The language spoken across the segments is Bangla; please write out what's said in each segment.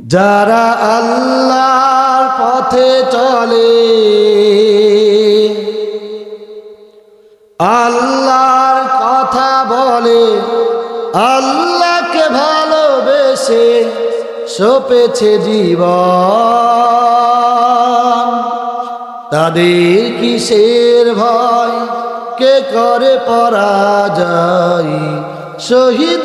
যারা আল্লাহর পথে চলে, আল্লাহর কথা বলে, আল্লাহকে ভালোবেসে সপেছে জীবন। তাদের কিসের ভয়? কে করে পরাজয়? শহীদ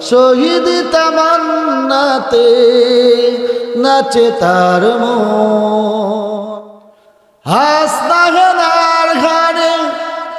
শহীদ তামান্নাতে নাচে তার মন। হাসনা ঘাড়ে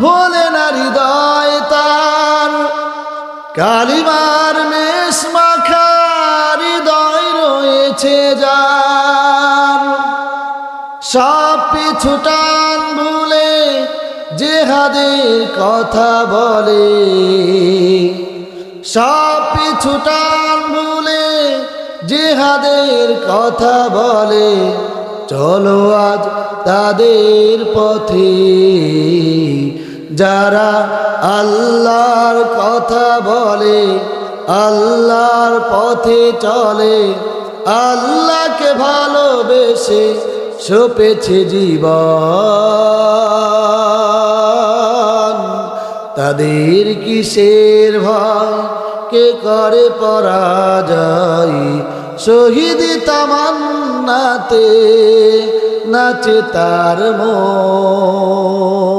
ভোলে না হৃদয় তার। কালিমার মেষ মাখা হৃদয় রয়েছে যার। সব পিছুটান ভুলে জেহাদের কথা বলে। সব পিছুটান ভুলে জেহাদের কথা বলে, চলো আজ তাদের পথে। যারা আল্লাহর কথা বলে, আল্লাহর পথে চলে, আল্লাহকে ভালোবেসে সপেছে জীবন। তাদের কিসের ভয়? কে করে পরাজয়? শহীদ তামান্নাতে নাচে তার মন।